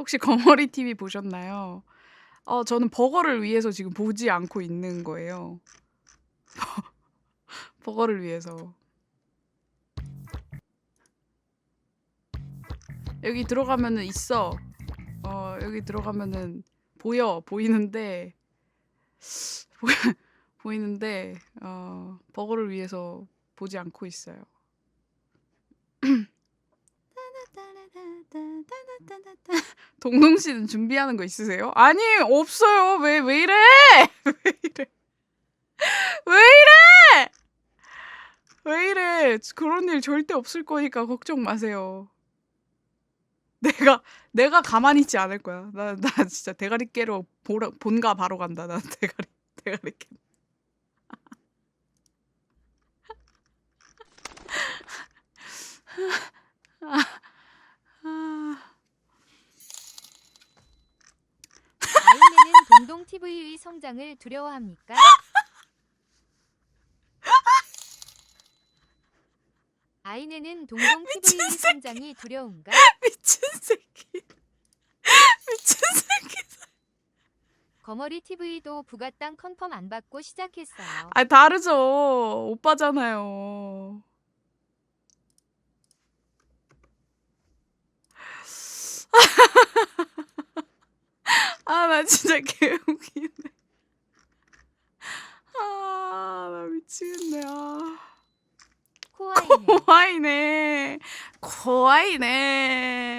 혹시 거머리 TV 보셨나요? 어 저는 버거를 위해서 지금 보지 않고 있는 거예요. 버거를 위해서. 여기 들어가면은 있어. 어 여기 들어가면은 보여. 보이는데 보이 보이는데 어 버거를 위해서 보지 않고 있어요. 동동 씨는 준비하는 거 있으세요? 아니 없어요. 왜 왜 이래? 왜 이래? 왜 이래? 왜 이래? 그런 일 절대 없을 거니까 걱정 마세요. 내가 내가 가만히 있지 않을 거야. 나 나 진짜 대가리 깨러 보러 본가 바로 간다. 나 대가리 대가리 깨. 아. 동동 TV의 성장을 두려워합니까? 아이네는 동동 TV의 성장이 두려운가? 미친 새끼. 미친 새끼. 거머리 TV도 부가 땅 컨펌 안 받고 시작했어요. 아 다르죠. 오빠잖아요. 아 나 진짜 개웃기네. 아 나 미치겠네. 아. 코아이네. 고아이네. 아.